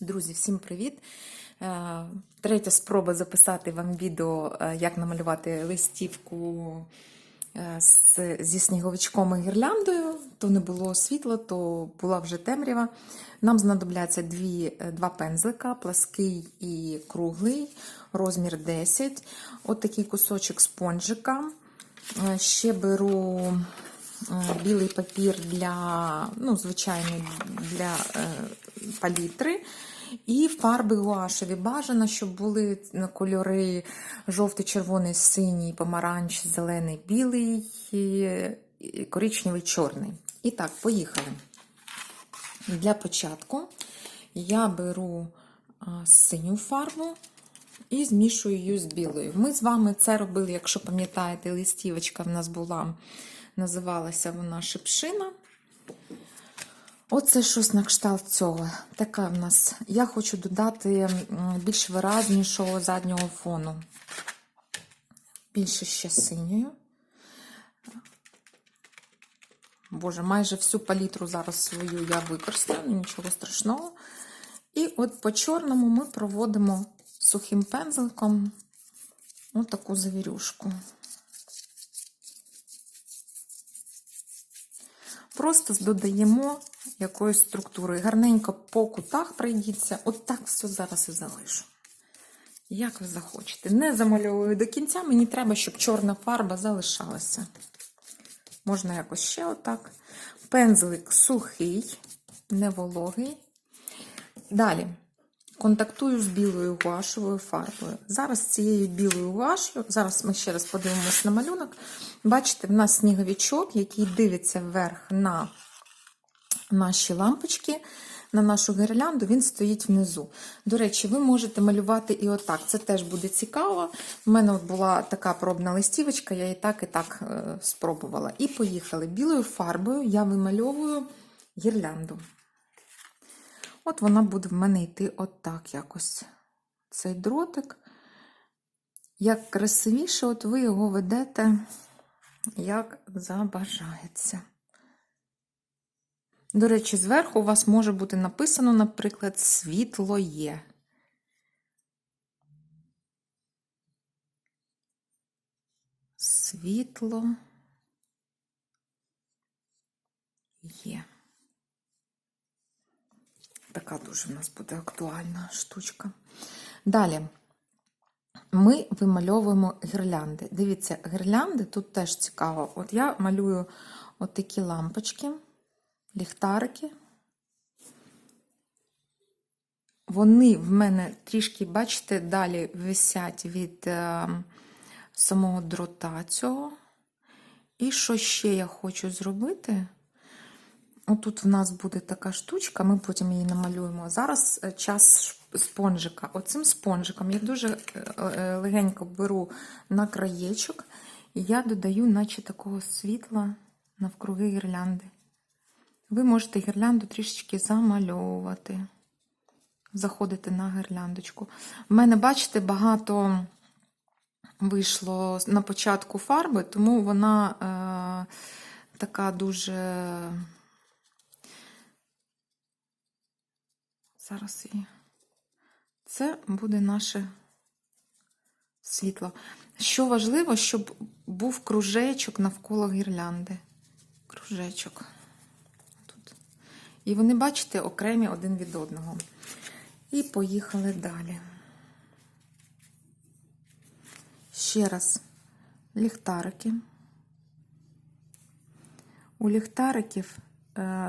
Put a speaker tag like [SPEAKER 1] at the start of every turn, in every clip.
[SPEAKER 1] Друзі, всім привіт! Е, Третя спроба записати вам відео, е, як намалювати листівку е, зі сніговичком і гірляндою. То не було світла, то була вже темрява. Нам знадобляться дві, два пензлика, плаский і круглий, розмір 10. От такий кусочок спонжика. Ще беру білий папір для, ну, звичайний для е, палітри. І фарби гуашеві бажано, щоб були кольори жовтий, червоний, синій, помаранч, зелений, білий, коричневий, чорний. І так, поїхали. Для початку я беру синю фарбу і змішую її з білою. Ми з вами це робили, якщо пам'ятаєте, листівочка в нас була, називалася вона шипшина. Оце щось на кшталт цього. Така в нас. Я хочу додати більш виразнішого заднього фону. Більше ще синьою. Боже, майже всю палітру зараз свою я використаю, нічого страшного. І от по чорному ми проводимо сухим пензликом отаку завірюшку. Просто додаємо якоїсь структури. Гарненько по кутах пройдіться. От так все зараз і залишу. Як ви захочете. Не замальовую до кінця, мені треба, щоб чорна фарба залишалася. Можна якось ще отак. Пензлик сухий, не вологий. Далі контактую з білою гуашевою фарбою. Зараз цією білою гуашею, зараз ми ще раз подивимось на малюнок. Бачите, в нас сніговичок, який дивиться вверх на наші лампочки, на нашу гірлянду, він стоїть внизу. До речі, ви можете малювати і отак. Це теж буде цікаво. У мене була така пробна листівочка, я і так, і так е, спробувала. І поїхали. Білою фарбою я вимальовую гірлянду. От вона буде в мене йти отак якось. Цей дротик. Як красивіше, от ви його ведете, як забажається. До речі, зверху у вас може бути написано, наприклад, світло є. Світло є. Така дуже в нас буде актуальна штучка. Далі ми вимальовуємо гірлянди. Дивіться, гірлянди тут теж цікаво. От я малюю отакі лампочки, ліхтарики. Вони в мене трішки, бачите, далі висять від е, самого дрота цього. І що ще я хочу зробити? Отут в нас буде така штучка, ми потім її намалюємо. Зараз е, час спонжика. Оцим спонжиком я дуже е, е, легенько беру на краєчок, і я додаю, наче такого світла навкруги гірлянди. Ви можете гірлянду трішечки замальовувати, заходити на гірляндочку. У мене, бачите, багато вийшло на початку фарби, тому вона е, така дуже. Зараз і це буде наше світло. Що важливо, щоб був кружечок навколо гірлянди. Кружечок. Тут. І вони, бачите, окремі один від одного. І поїхали далі. Ще раз ліхтарики. У ліхтариків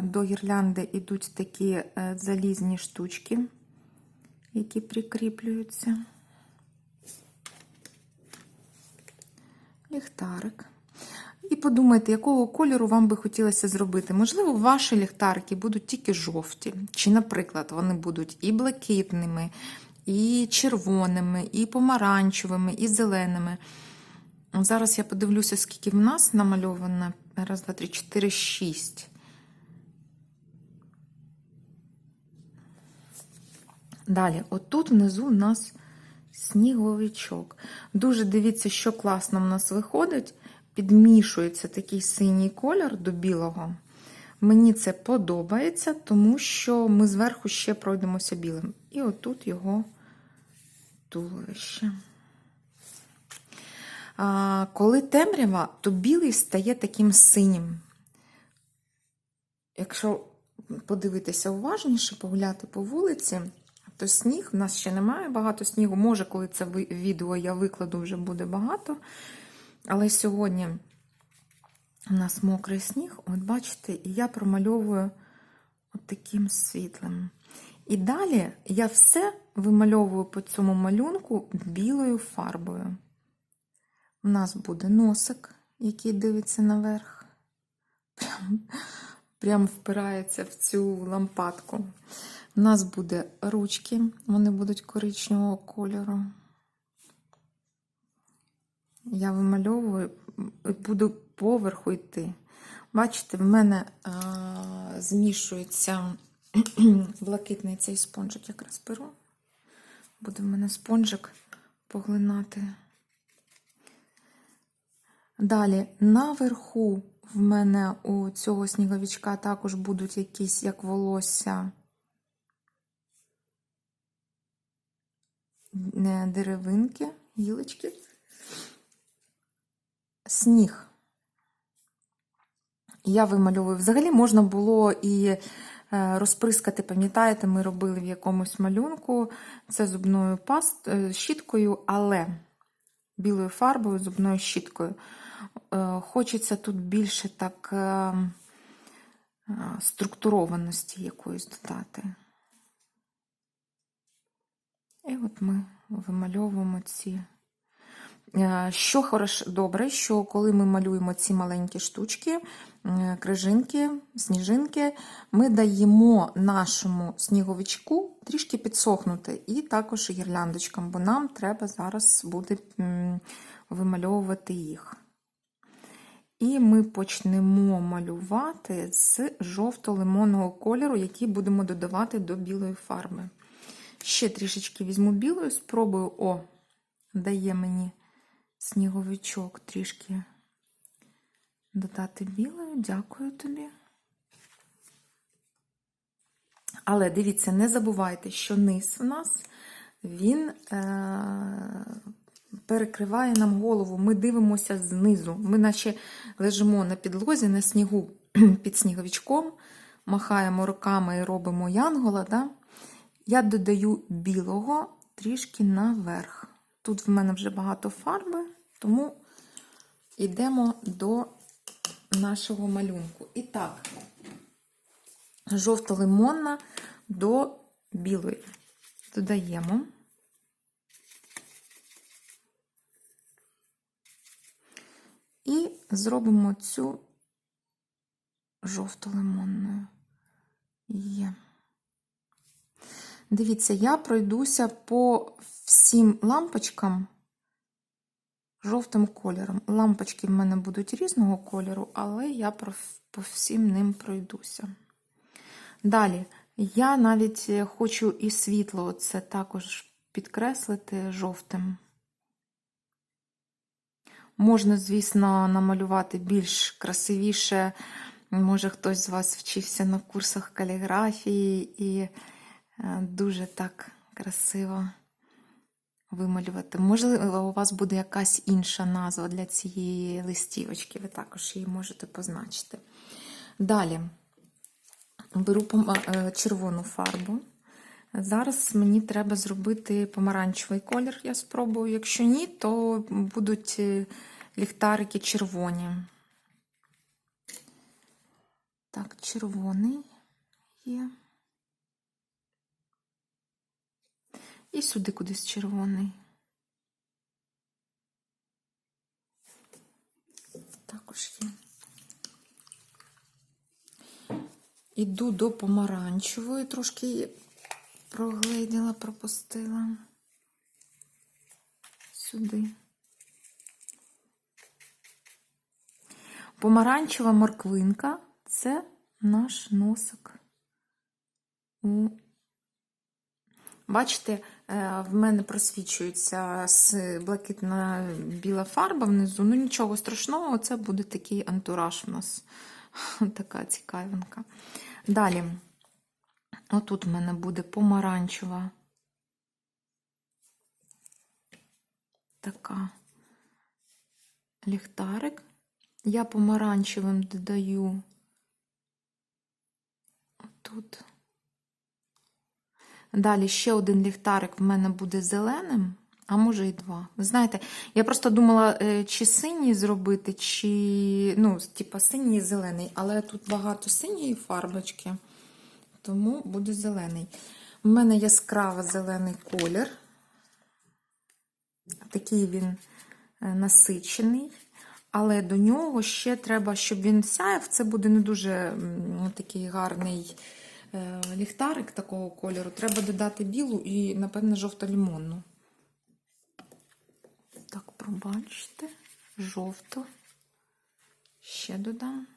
[SPEAKER 1] до гірлянди йдуть такі е, залізні штучки, які прикріплюються. Ліхтарик. І подумайте, якого кольору вам би хотілося зробити. Можливо, ваші ліхтарики будуть тільки жовті. Чи, наприклад, вони будуть і блакитними, і червоними, і помаранчевими, і зеленими. Зараз я подивлюся, скільки в нас намальовано. Раз, два, три, чотири, шість. Далі, отут внизу у нас сніговичок. Дуже дивіться, що класно в нас виходить. Підмішується такий синій колір до білого. Мені це подобається, тому що ми зверху ще пройдемося білим. І отут його туловище. А, коли темрява, то білий стає таким синім. Якщо подивитися уважніше, погуляти по вулиці, то сніг, в нас ще немає багато снігу. Може, коли це відео я викладу, вже буде багато. Але сьогодні у нас мокрий сніг, от бачите, і я промальовую от таким світлим. І далі я все вимальовую по цьому малюнку білою фарбою. У нас буде носик, який дивиться наверх. Прям, прям впирається в цю лампадку. У нас буде ручки, вони будуть коричневого кольору. Я вимальовую і буду поверху йти. Бачите, в мене а, змішується блакитний цей спонжик, якраз беру. Буде в мене спонжик поглинати. Далі, наверху в мене у цього сніговичка також будуть якісь як волосся деревинки, гілочки. Сніг. Я вимальовую. Взагалі можна було і е, розприскати, пам'ятаєте, ми робили в якомусь малюнку це зубною паст, е, щіткою, але білою фарбою, зубною щіткою. Е, Хочеться тут більше так е, е, структурованості якоїсь додати. І от ми вимальовуємо ці. Е, Що хорош, добре, що коли ми малюємо ці маленькі штучки, крижинки, сніжинки, ми даємо нашому сніговичку трішки підсохнути, і також гірляндочкам, бо нам треба зараз буде вимальовувати їх. І ми почнемо малювати з жовто-лимонного кольору, який будемо додавати до білої фарби. Ще трішечки візьму білою, спробую, о, дає мені сніговичок трішки додати білою. Дякую тобі. Але дивіться, не забувайте, що низ у нас він е- перекриває нам голову. Ми дивимося знизу. Ми наче лежимо на підлозі, на снігу під сніговичком, махаємо руками і робимо янгола. Да? Я додаю білого трішки наверх. Тут в мене вже багато фарби, тому йдемо до нашого малюнку. І так, жовто-лимонна до білої. Додаємо. І зробимо цю жовто-лимонною. Є. Дивіться, я пройдуся по всім лампочкам жовтим кольором. Лампочки в мене будуть різного кольору, але я по всім ним пройдуся. Далі, я навіть хочу і світло це також підкреслити жовтим. Можна, звісно, намалювати більш красивіше. Може, хтось з вас вчився на курсах каліграфії і е, дуже так красиво вималювати. Можливо, у вас буде якась інша назва для цієї листівочки, ви також її можете позначити. Далі беру е, червону фарбу. Зараз мені треба зробити помаранчевий колір. Я спробую. Якщо ні, то будуть е, ліхтарики червоні. Так, червоний є. І сюди кудись червоний. Також є. Іду до помаранчевої, трошки прогледіла, пропустила. Сюди. Помаранчева морквинка це наш носик. Бачите, в мене просвічується блакитна біла фарба внизу. Ну нічого страшного, це буде такий антураж у нас Така цікавинка. Далі, отут в мене буде помаранчева. Така ліхтарик. Я помаранчевим додаю тут. Далі ще один ліхтарик в мене буде зеленим, а може і два. Ви знаєте, я просто думала, е, чи синій зробити, чи, ну, типа синій і зелений, але тут багато синьої фарбочки, тому буде зелений. У мене яскраво зелений колір. Такий він е, насичений. Але до нього ще треба, щоб він сяяв. Це буде не дуже такий гарний ліхтарик такого кольору. Треба додати білу і, напевно, жовто-лімонну. Так, пробачте, жовту. Ще додам.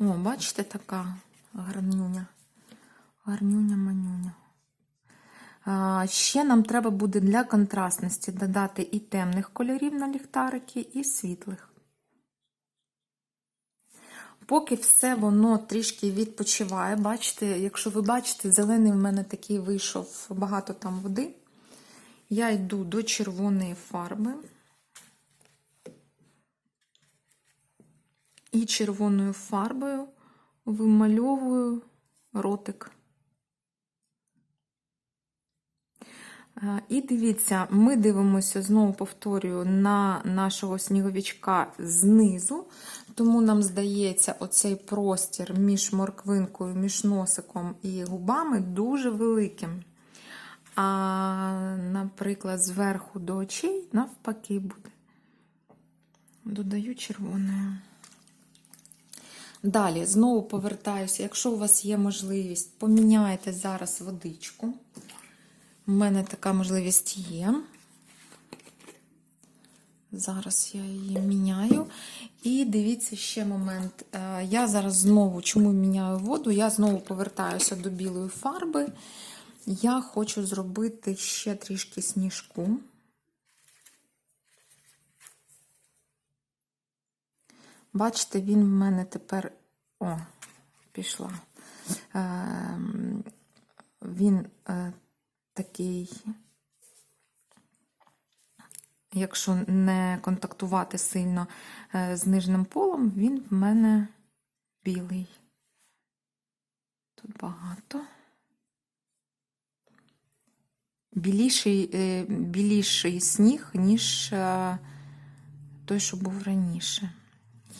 [SPEAKER 1] О, бачите, така гарнюня. Гарнюня-манюня. Ще нам треба буде для контрастності додати і темних кольорів на ліхтарики, і світлих. Поки все воно трішки відпочиває, бачите, якщо ви бачите, зелений в мене такий вийшов багато там води. Я йду до червоної фарби. І червоною фарбою вимальовую ротик. І дивіться, ми дивимося, знову повторюю, на нашого сніговичка знизу, тому нам здається, оцей простір між морквинкою, між носиком і губами дуже великим. А, наприклад, зверху до очей навпаки буде. Додаю червоною. Далі, знову повертаюся, якщо у вас є можливість, поміняйте зараз водичку. У мене така можливість є. Зараз я її міняю. І дивіться ще момент. Е, Я зараз знову, чому міняю воду? Я знову повертаюся до білої фарби. Я хочу зробити ще трішки сніжку. Бачите, він в мене тепер. О, пішла. Е, Він е, такий, якщо не контактувати сильно е, з нижнім полом, він в мене білий. Тут багато. Біліший, е, біліший сніг, ніж е, той, що був раніше.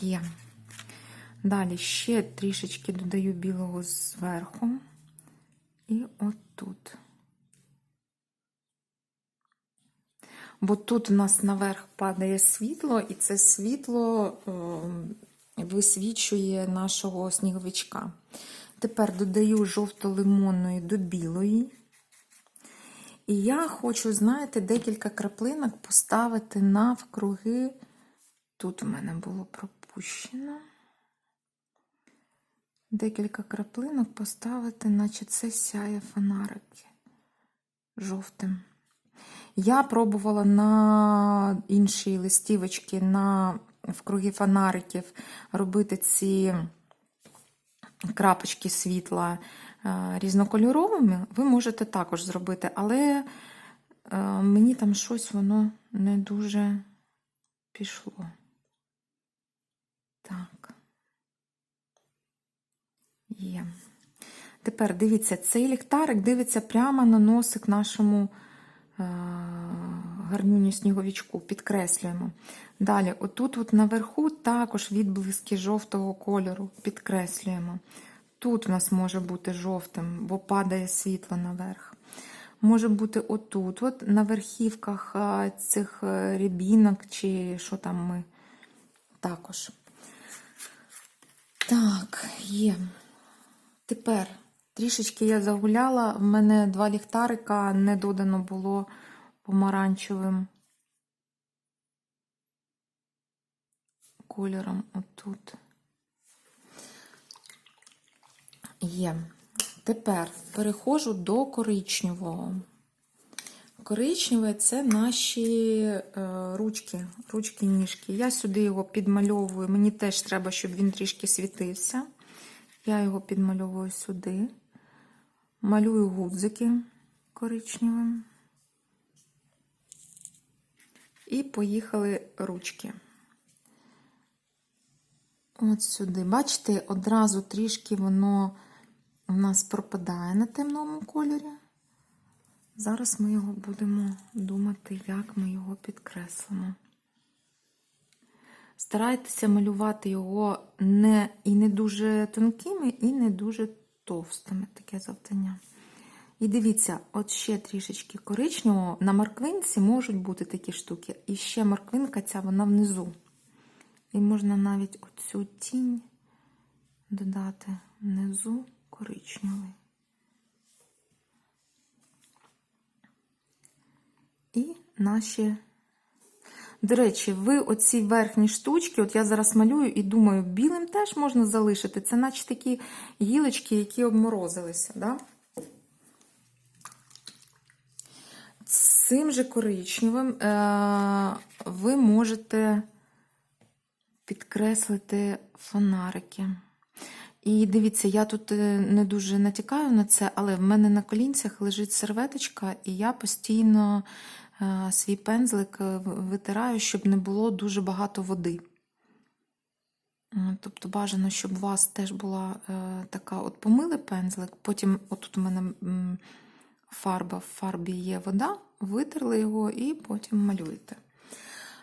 [SPEAKER 1] Є. Далі ще трішечки додаю білого зверху. І отут. Бо тут у нас наверх падає світло, і це світло е, висвічує нашого сніговичка. Тепер додаю жовто-лимонної до білої. І я хочу, знаєте, декілька краплинок поставити навкруги. Тут у мене було пропущено. Декілька краплинок поставити, наче це сяє фонарики жовтим. Я пробувала на інші листівочки, на вкруги фонариків робити ці крапочки світла е, різнокольоровими. Ви можете також зробити, але е, мені там щось воно не дуже пішло. Так. Є. Тепер дивіться, цей ліхтарик дивиться прямо на носик нашому гарнюню сніговичку, підкреслюємо. Далі, отут от наверху також відблиски жовтого кольору підкреслюємо. Тут у нас може бути жовтим, бо падає світло наверх. Може бути отут, от на верхівках е, цих е, рябінок, чи що там ми також. Так, є. Тепер трішечки я загуляла, в мене два ліхтарика не додано було помаранчевим кольором отут. Є. Тепер переходжу до коричневого. Коричневе це наші е, ручки, ручки-ніжки. Я сюди його підмальовую. Мені теж треба, щоб він трішки світився. Я його підмальовую сюди. Малюю гудзики коричневим. І поїхали ручки. От сюди. Бачите, одразу трішки воно у нас пропадає на темному кольорі. Зараз ми його будемо думати, як ми його підкреслимо. Старайтеся малювати його не і не дуже тонкими, і не дуже товстими, таке завдання. І дивіться, от ще трішечки коричневого. На морквинці можуть бути такі штуки. І ще морквинка ця вона внизу. І можна навіть оцю тінь додати внизу коричневий. І наші. До речі, ви оці верхні штучки, от я зараз малюю і думаю, білим теж можна залишити. Це наче такі гілочки, які обморозилися. Да? Цим же коричневим е- ви можете підкреслити фонарики. І дивіться, я тут е, не дуже натякаю на це, але в мене на колінцях лежить серветочка, і я постійно свій пензлик е, витираю, щоб не було дуже багато води. Е, Тобто бажано, щоб у вас теж була е, така от помили пензлик, потім отут у мене фарба, в фарбі є вода, витерли його і потім малюєте.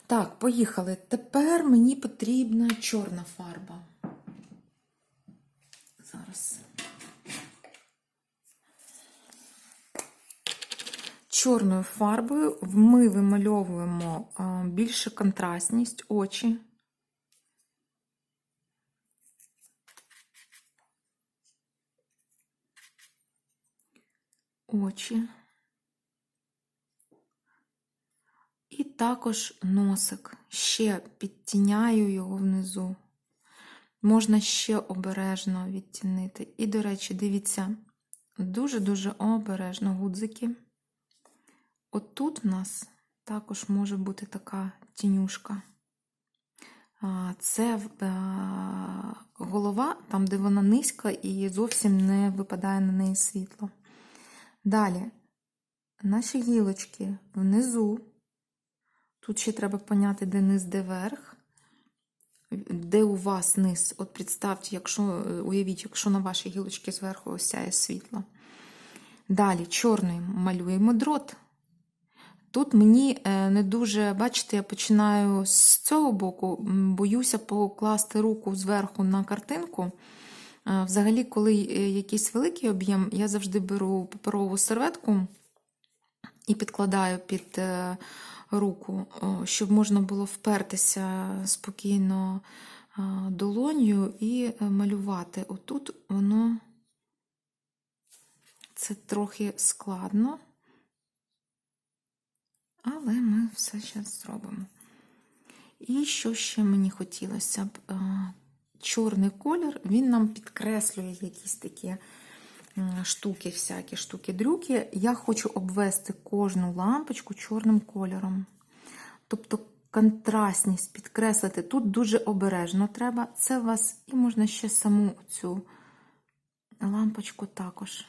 [SPEAKER 1] Так, поїхали. Тепер мені потрібна чорна фарба. Зараз. Чорною фарбою ми вимальовуємо більше контрастність очі. Очі. І також носик. Ще підтіняю його внизу. Можна ще обережно відтінити. І, до речі, дивіться, дуже-дуже обережно гудзики. Отут в нас також може бути така тінюшка. Це е, голова, там, де вона низька, і зовсім не випадає на неї світло. Далі, наші гілочки внизу. Тут ще треба поняти, де низ, де верх. Де у вас низ? От представте, якщо, уявіть, якщо на вашій гілочці зверху осяє світло. Далі, чорною малюємо дрот. Тут мені не дуже, бачите, я починаю з цього боку, боюся покласти руку зверху на картинку. Взагалі, коли якийсь великий об'єм, я завжди беру паперову серветку і підкладаю під руку, щоб можна було впертися спокійно долонью і малювати. Отут воно це трохи складно, але ми все зараз зробимо. І що ще мені хотілося б? Чорний колір, він нам підкреслює якісь такі штуки, всякі штуки-дрюки. Я хочу обвести кожну лампочку чорним кольором. Тобто контрастність підкреслити. Тут дуже обережно треба. Це у вас і можна ще саму цю лампочку також.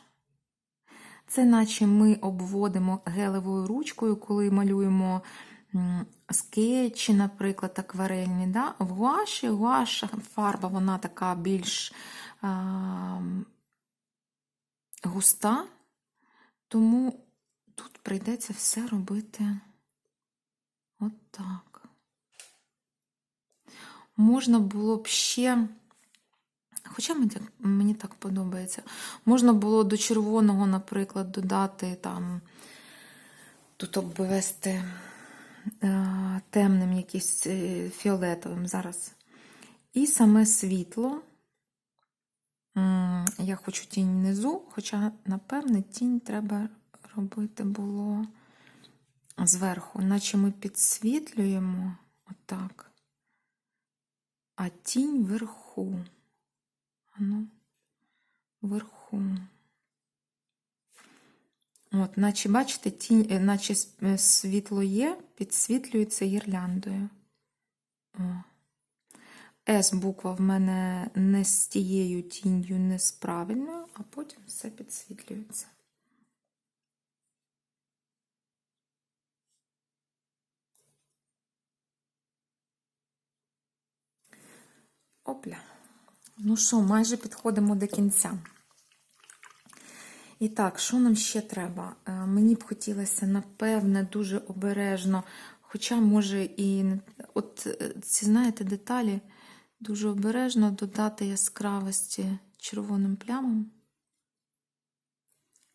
[SPEAKER 1] Це наче ми обводимо гелевою ручкою, коли малюємо скетчі, наприклад, акварельні. Да? В гуаші гуаш фарба вона така більш а, густа, тому тут прийдеться все робити отак. Можна було б ще. Хоча мені так, мені так подобається. Можна було до червоного, наприклад, додати там, тут обвести е, темним якийсь е, фіолетовим зараз. І саме світло. Я хочу тінь внизу, хоча, напевне, тінь треба робити було зверху, наче ми підсвітлюємо отак, а тінь вверху. Ну, вверху. От, наче, бачите, тінь, е, наче е, світло є, підсвітлюється гірляндою. О. С буква в мене не з тією тінню, не з правильною, а потім все підсвітлюється. Опля. Ну що, майже підходимо до кінця. І так, що нам ще треба? Е, Мені б хотілося, напевне, дуже обережно, хоча, може, і от е, ці, знаєте, деталі дуже обережно додати яскравості червоним плямом.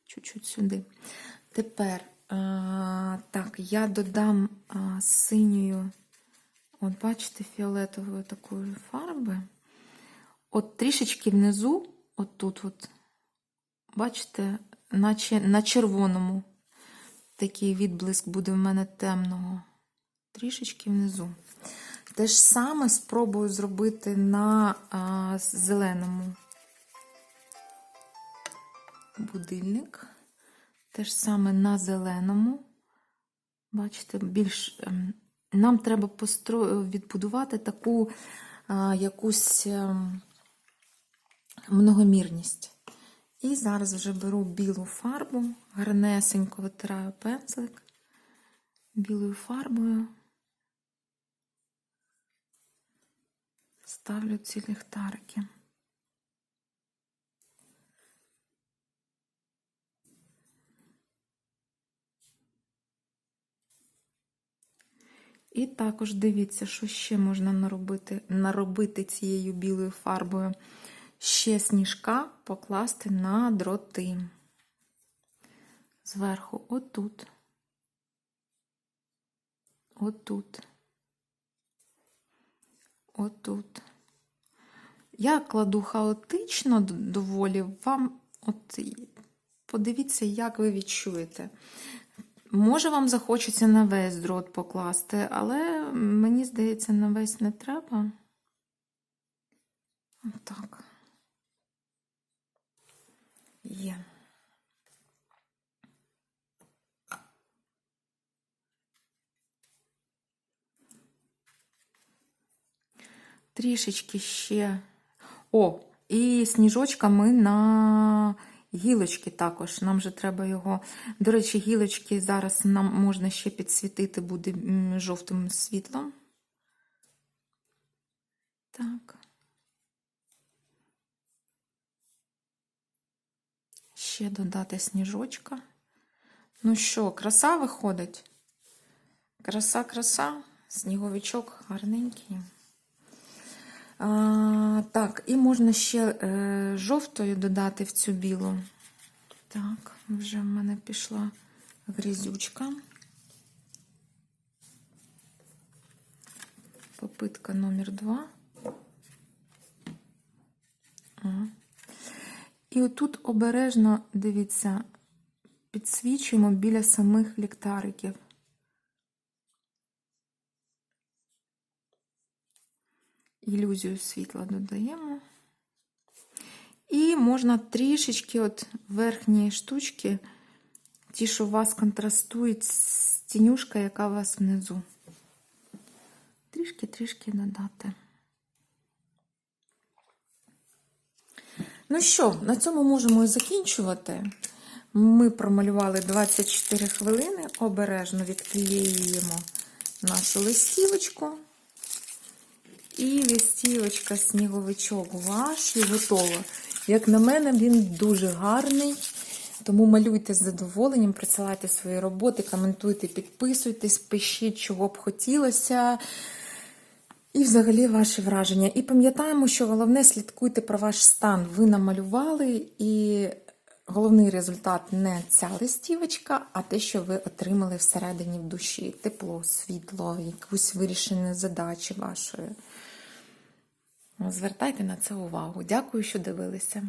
[SPEAKER 1] Чуть-чуть сюди. Тепер, е, так, я додам синьою, от бачите, фіолетової такої фарби. От трішечки внизу, от тут, от, бачите, наче на червоному такий відблиск буде в мене темного. Трішечки внизу. Те ж саме спробую зробити на а, зеленому будильник. Те ж саме на зеленому. Бачите, більш ем, нам треба відбудувати таку а, якусь ем, многомірність. І зараз вже беру білу фарбу, гарнесенько витираю пензлик білою фарбою. Ставлю ці ліхтарики. І також дивіться, що ще можна наробити, наробити цією білою фарбою. Ще сніжка покласти на дроти. Зверху отут. Отут. Отут. Я кладу хаотично доволі. Вам от подивіться, як ви відчуєте. Може, вам захочеться на весь дрот покласти, але мені здається, на весь не треба. Отак. Є. Трішечки ще. О, і сніжочками на гілочки також. Нам же треба його. До речі, гілочки зараз нам можна ще підсвітити буде жовтим світлом. Так. Ще додати сніжочка. Ну що, краса виходить? Краса, краса, сніговичок гарненький. А, так, і можна ще е, жовтою додати в цю білу. Так, вже в мене пішла грізючка. Попитка номер два. О. І отут обережно, дивіться, підсвічуємо біля самих ліхтариків. Ілюзію світла додаємо. І можна трішечки от верхні штучки, ті, що у вас контрастують з тінюшка, яка у вас внизу. Трішки-трішки додати. Ну що, на цьому можемо і закінчувати. Ми промалювали 24 хвилини, обережно відклеюємо нашу листівочку. І листівочка сніговичок ваш і готово. Як на мене, він дуже гарний. Тому малюйте з задоволенням, присилайте свої роботи, коментуйте, підписуйтесь, пишіть, чого б хотілося. І взагалі ваші враження. І пам'ятаємо, що головне слідкуйте про ваш стан. Ви намалювали, і головний результат не ця листівочка, а те, що ви отримали всередині в душі. Тепло, світло, якусь вирішення задачі вашої. Звертайте на це увагу. Дякую, що дивилися.